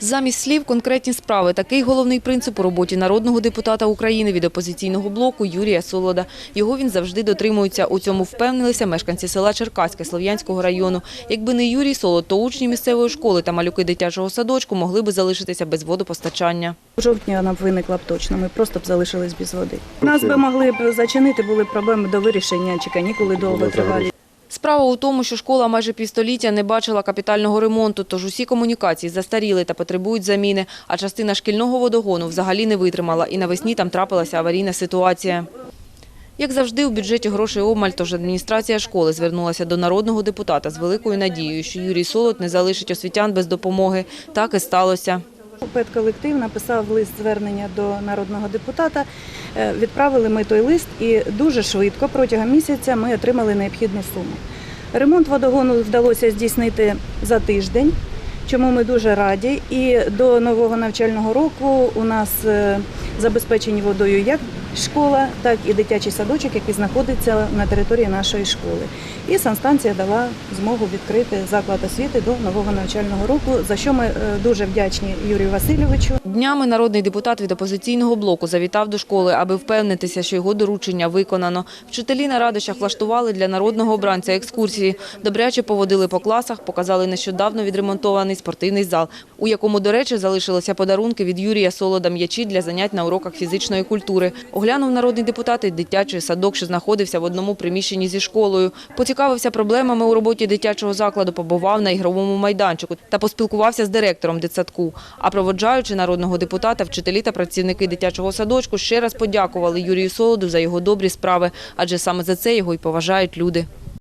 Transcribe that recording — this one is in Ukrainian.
Замість слів конкретні справи. Такий головний принцип у роботі народного депутата України від опозиційного блоку Юрія Солода. Його він завжди дотримується. У цьому впевнилися мешканці села Черкаське Слов'янського району. Якби не Юрій Солод, то учні місцевої школи та малюки дитячого садочку могли би залишитися без водопостачання. У жовтні вона б виникла б точно. Ми просто б залишились без води. Нас би могли б зачинити, були проблеми до вирішення, чи канікули довго тривалі. Справа у тому, що школа майже півстоліття не бачила капітального ремонту, тож усі комунікації застаріли та потребують заміни, а частина шкільного водогону взагалі не витримала, і навесні там трапилася аварійна ситуація. Як завжди, у бюджеті грошей обмаль, тож адміністрація школи звернулася до народного депутата з великою надією, що Юрій Солод не залишить освітян без допомоги. Так і сталося. Педколектив написав лист звернення до народного депутата. Е, Відправили ми той лист і дуже швидко, протягом місяця, ми отримали необхідну суму. Ремонт водогону вдалося здійснити за тиждень, чому ми дуже раді. І до нового навчального року у нас е, забезпечені водою як школа, так і дитячий садочок, який знаходиться на території нашої школи. І санстанція дала змогу відкрити заклад освіти до нового навчального року, за що ми е, дуже вдячні Юрію Васильовичу. Днями народний депутат від опозиційного блоку завітав до школи, аби впевнитися, що його доручення виконано. Вчителі на радощах влаштували для народного обранця екскурсії. Добряче поводили по класах, показали нещодавно відремонтований спортивний зал, у якому, до речі, залишилися подарунки від Юрія Солода м'ячі для занять на уроках фізичної культури. Оглянув народний депутат і дитячий садок, що знаходився в одному приміщенні зі школою. Поцікавився проблемами у роботі дитячого закладу, побував на ігровому майданчику та поспілкувався з директором дитсадку. А проводжаючи народного депутата, вчителі та працівники дитячого садочку ще раз подякували Юрію Солоду за його добрі справи, адже саме за це його й поважають люди.